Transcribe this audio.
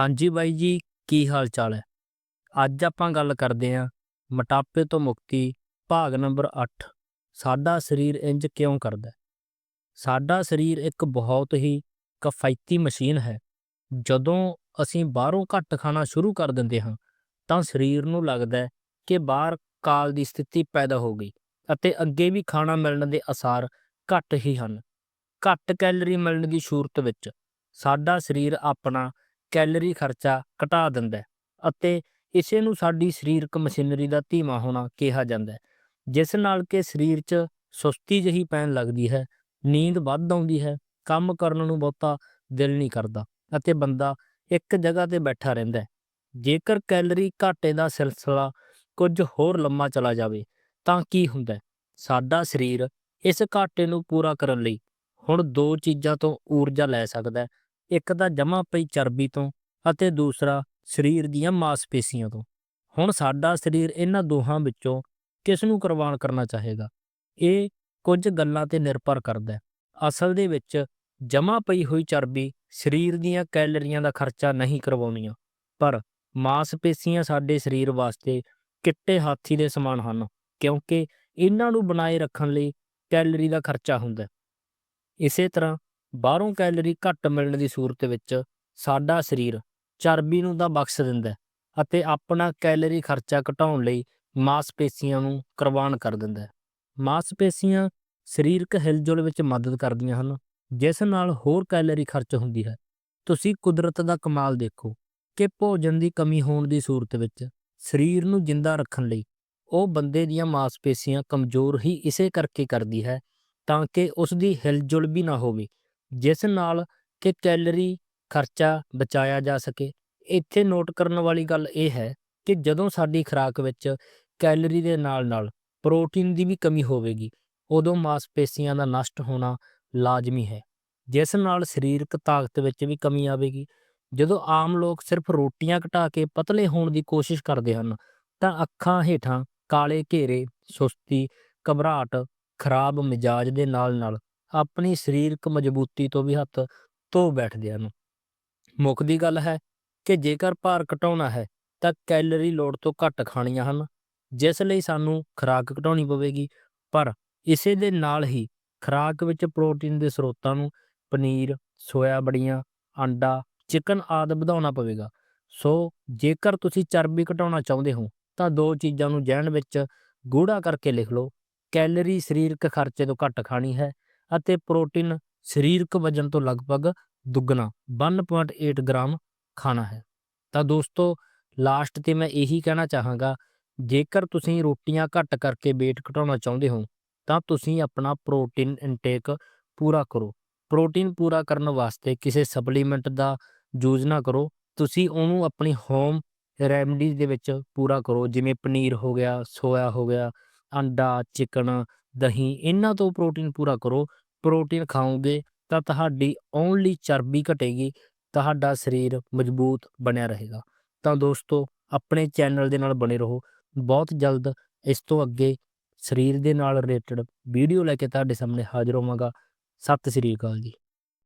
ਹਾਂਜੀ ਬਾਈ ਜੀ, ਕੀ ਹਾਲ ਚਾਲ ਹੈ? ਅੱਜ ਆਪਾਂ ਗੱਲ ਕਰਦੇ ਹਾਂ ਮੋਟਾਪੇ ਤੋਂ ਮੁਕਤੀ, ਭਾਗ ਨੰਬਰ 8 ਸਾਡਾ ਸਰੀਰ ਇੰਜ ਕਿਉਂ ਕਰਦਾ ਹੈ? ਸਾਡਾ ਸਰੀਰ ਇੱਕ ਬਹੁਤ ਹੀ ਕਫਾਇਤੀ ਮਸ਼ੀਨ ਹੈ। ਜਦੋਂ ਅਸੀਂ ਬਾਹਰੋਂ ਘੱਟ ਖਾਣਾ ਸ਼ੁਰੂ ਕਰ ਦਿੰਦੇ ਹਾਂ, ਤਾਂ ਸਰੀਰ ਨੂੰ ਲੱਗਦਾ ਹੈ ਕਿ ਬਾਹਰ ਕਾਲ ਦੀ ਸਥਿਤੀ ਪੈਦਾ ਹੋ ਗਈ ਅਤੇ ਅੱਗੇ ਵੀ ਖਾਣਾ ਮਿਲਣ ਦੇ ਅਸਾਰ ਘੱਟ ਹੀ ਹਨ। ਘੱਟ ਕੈਲਰੀ ਮਿਲਣ ਦੀ ਸੂਰਤ ਵਿੱਚ ਸਾਡਾ ਸਰੀਰ ਆਪਣਾ ਕੈਲਰੀ ਖਰਚਾ ਘਟਾ ਦਿੰਦਾ ਹੈ ਅਤੇ ਇਸੇ ਨੂੰ ਸਾਡੀ ਸਰੀਰਕ ਮਸ਼ੀਨਰੀ ਦਾ ਧੀਮਾ ਹੋਣਾ ਕਿਹਾ ਜਾਂਦਾ ਹੈ, ਜਿਸ ਨਾਲ ਕਿ ਸਰੀਰ 'ਚ ਸੁਸਤੀ ਜਹੀ ਪੈਣ ਲੱਗਦੀ ਹੈ, ਨੀਂਦ ਵੱਧ ਆਉਂਦੀ ਹੈ, ਕੰਮ ਕਰਨ ਨੂੰ ਬਹੁਤਾ ਦਿਲ ਨਹੀਂ ਕਰਦਾ ਅਤੇ ਬੰਦਾ ਇੱਕ ਜਗ੍ਹਾ ਤੇ ਬੈਠਾ ਰਹਿੰਦਾ ਹੈ। ਜੇਕਰ ਕੈਲਰੀ ਘਾਟੇ ਦਾ ਸਿਲਸਿਲਾ ਕੁਝ ਹੋਰ ਲੰਮਾ ਚਲਾ ਜਾਵੇ, ਤਾਂ ਕੀ ਹੁੰਦਾ ਸਾਡਾ ਸਰੀਰ ਇਸ ਘਾਟੇ ਨੂੰ ਪੂਰਾ ਕਰਨ ਲਈ ਹੁਣ ਦੋ ਚੀਜ਼ਾਂ ਤੋਂ ਊਰਜਾ ਲੈ ਸਕਦਾ ਹੈ ਇੱਕ ਤਾਂ ਜਮਾ ਪਈ ਚਰਬੀ ਤੋਂ ਅਤੇ ਦੂਸਰਾ ਸਰੀਰ ਦੀਆਂ ਮਾਸਪੇਸ਼ੀਆਂ ਤੋਂ। ਹੁਣ ਸਾਡਾ ਸਰੀਰ ਇਹਨਾਂ ਦੋਹਾਂ ਵਿੱਚੋਂ ਕਿਸ ਨੂੰ ਕੁਰਬਾਨ ਕਰਨਾ ਚਾਹੇਗਾ? ਇਹ ਕੁਝ ਗੱਲਾਂ ਤੇ ਨਿਰਭਰ ਕਰਦਾ ਹੈ। ਅਸਲ ਦੇ ਵਿੱਚ ਜਮਾ ਪਈ ਹੋਈ ਚਰਬੀ ਸਰੀਰ ਦੀਆਂ ਕੈਲਰੀਆਂ ਦਾ ਖਰਚਾ ਨਹੀਂ ਕਰਵਾਉਣੀਆਂ, ਪਰ ਮਾਸਪੇਸ਼ੀਆਂ ਸਾਡੇ ਸਰੀਰ ਵਾਸਤੇ ਕਿੱਟੇ ਹਾਥੀ ਦੇ ਸਮਾਨ ਹਨ, ਕਿਉਂਕਿ ਇਹਨਾਂ ਨੂੰ ਬਣਾਏ ਰੱਖਣ ਲਈ ਕੈਲਰੀ ਦਾ ਖਰਚਾ ਹੁੰਦਾ ਇਸੇ ਤਰ੍ਹਾਂ ਬਾਹਰੋਂ ਕੈਲਰੀ ਘੱਟ ਮਿਲਣ ਦੀ ਸੂਰਤ ਵਿੱਚ ਸਾਡਾ ਸਰੀਰ ਚਰਬੀ ਨੂੰ ਤਾਂ ਬਖਸ਼ ਦਿੰਦਾ ਅਤੇ ਆਪਣਾ ਕੈਲਰੀ ਖਰਚਾ ਘਟਾਉਣ ਲਈ ਮਾਸਪੇਸ਼ੀਆਂ ਨੂੰ ਕੁਰਬਾਨ ਕਰ ਦਿੰਦਾ ਮਾਸਪੇਸ਼ੀਆਂ ਸਰੀਰਕ ਹਿਲਜੁਲ ਵਿੱਚ ਮਦਦ ਕਰਦੀਆਂ ਹਨ, ਜਿਸ ਨਾਲ ਹੋਰ ਕੈਲਰੀ ਖਰਚ ਹੁੰਦੀ ਹੈ। ਤੁਸੀਂ ਕੁਦਰਤ ਦਾ ਕਮਾਲ ਦੇਖੋ ਕਿ ਭੋਜਨ ਦੀ ਕਮੀ ਹੋਣ ਦੀ ਸੂਰਤ ਵਿੱਚ ਸਰੀਰ ਨੂੰ ਜਿੰਦਾ ਰੱਖਣ ਲਈ ਉਹ ਬੰਦੇ ਦੀਆਂ ਮਾਸਪੇਸ਼ੀਆਂ ਕਮਜ਼ੋਰ ਹੀ ਇਸੇ ਕਰਕੇ ਕਰਦੀ ਹੈ ਤਾਂ ਕਿ ਉਸ ਦੀ ਹਿਲਜੁਲ ਵੀ ਨਾ ਹੋਵੇ। ਜਿਸ ਨਾਲ ਕਿ ਕੈਲਰੀ ਖਰਚਾ ਬਚਾਇਆ ਜਾ ਸਕੇ। ਇੱਥੇ ਨੋਟ ਕਰਨ ਵਾਲੀ ਗੱਲ ਇਹ ਹੈ ਕਿ ਜਦੋਂ ਸਾਡੀ ਖੁਰਾਕ ਵਿੱਚ ਕੈਲਰੀ ਦੇ ਨਾਲ-ਨਾਲ ਪ੍ਰੋਟੀਨ ਦੀ ਵੀ ਕਮੀ ਹੋਵੇਗੀ, ਉਦੋਂ ਮਾਸਪੇਸ਼ੀਆਂ ਦਾ ਨਸ਼ਟ ਹੋਣਾ ਲਾਜ਼ਮੀ ਹੈ। ਜਿਸ ਨਾਲ ਸਰੀਰਕ ਤਾਕਤ ਵਿੱਚ ਵੀ ਕਮੀ ਆਵੇਗੀ। ਜਦੋਂ ਆਮ ਲੋਕ ਸਿਰਫ ਰੋਟੀਆਂ ਘਟਾ ਕੇ ਪਤਲੇ ਹੋਣ ਦੀ ਕੋਸ਼ਿਸ਼ ਕਰਦੇ ਹਨ, ਤਾਂ ਅੱਖਾਂ ਹੇਠਾਂ ਕਾਲੇ ਘੇਰੇ, ਸੁਸਤੀ, ਘਬਰਾਹਟ, ਖਰਾਬ ਮਿਜਾਜ ਦੇ ਨਾਲ-ਨਾਲ ਆਪਣੀ ਸਰੀਰਕ ਮਜ਼ਬੂਤੀ ਤੋਂ ਵੀ ਹੱਥ ਧੋ ਬੈਠਦੇ ਹਨ। ਮੁੱਖ ਦੀ ਗੱਲ ਹੈ ਕਿ ਜੇਕਰ ਭਾਰ ਘਟਾਉਣਾ ਹੈ, ਤਾਂ ਕੈਲਰੀ ਲੋੜ ਤੋਂ ਘੱਟ ਖਾਣੀਆਂ ਹਨ, ਜਿਸ ਲਈ ਸਾਨੂੰ ਖੁਰਾਕ ਘਟਾਉਣੀ ਪਵੇਗੀ। ਪਰ ਇਸੇ ਦੇ ਨਾਲ ਹੀ ਖੁਰਾਕ ਵਿੱਚ ਪ੍ਰੋਟੀਨ ਦੇ ਸਰੋਤਾਂ ਨੂੰ ਪਨੀਰ, ਸੋਇਆ ਬੜੀਆਂ, ਅੰਡਾ, ਚਿਕਨ ਆਦਿ ਵਧਾਉਣਾ ਪਵੇਗਾ। ਸੋ ਜੇਕਰ ਤੁਸੀਂ ਚਰਬੀ ਘਟਾਉਣਾ ਚਾਹੁੰਦੇ ਹੋ, ਤਾਂ ਦੋ ਚੀਜ਼ਾਂ ਨੂੰ ਜਹਿਨ ਵਿੱਚ ਗੂੜਾ ਕਰਕੇ ਲਿਖ ਲਓ। ਕੈਲਰੀ ਸਰੀਰਕ ਖਰਚੇ ਤੋਂ ਘੱਟ ਖਾਣੀ ਹੈ ਅਤੇ ਪ੍ਰੋਟੀਨ ਸਰੀਰਕ ਵਜਨ ਤੋਂ ਲਗਭਗ ਦੁੱਗਣਾ 1.8 ਗ੍ਰਾਮ ਖਾਣਾ ਹੈ। ਤਾਂ ਦੋਸਤੋ ਲਾਸਟ ਤੇ ਮੈਂ ਇਹੀ ਕਹਿਣਾ ਚਾਹਾਂਗਾ, ਜੇਕਰ ਤੁਸੀਂ ਰੋਟੀਆਂ ਘੱਟ ਕਰਕੇ weight ਘਟਾਉਣਾ ਚਾਹੁੰਦੇ ਹੋ, ਤਾਂ ਤੁਸੀਂ ਆਪਣਾ ਪ੍ਰੋਟੀਨ ਇਨਟੇਕ ਪੂਰਾ ਕਰੋ। ਪ੍ਰੋਟੀਨ ਪੂਰਾ ਕਰਨ ਵਾਸਤੇ ਕਿਸੇ ਸਪਲੀਮੈਂਟ ਦਾ ਯੂਜ਼ ਨਾ ਕਰੋ, ਤੁਸੀਂ ਉਹਨੂੰ ਆਪਣੀ ਹੋਮ ਰੈਮਡੀਜ਼ ਦੇ ਵਿੱਚ ਪੂਰਾ ਕਰੋ, ਜਿਵੇਂ ਪਨੀਰ ਹੋ ਗਿਆ, ਸੋਇਆ ਹੋ ਗਿਆ, ਅੰਡਾ, ਚਿਕਨ ਦਹੀਂ, ਇਹਨਾਂ ਤੋਂ ਪ੍ਰੋਟੀਨ ਪੂਰਾ ਕਰੋ। ਪ੍ਰੋਟੀਨ ਖਾਓਗੇ ਤਾਂ ਤੁਹਾਡੀ ਓਨਲੀ ਚਰਬੀ ਘਟੇਗੀ, ਤੁਹਾਡਾ ਸਰੀਰ ਮਜ਼ਬੂਤ ਬਣਿਆ ਰਹੇਗਾ। ਤਾਂ ਦੋਸਤੋ, ਆਪਣੇ ਚੈਨਲ ਦੇ ਨਾਲ ਬਣੇ ਰਹੋ। ਬਹੁਤ ਜਲਦ ਇਸ ਤੋਂ ਅੱਗੇ ਸਰੀਰ ਦੇ ਨਾਲ ਰਿਲੇਟਡ ਵੀਡੀਓ ਲੈ ਕੇ ਤੁਹਾਡੇ ਸਾਹਮਣੇ ਹਾਜ਼ਰ ਹੋਵਾਂਗਾ। ਸਤਿ ਸ੍ਰੀ ਅਕਾਲ ਜੀ।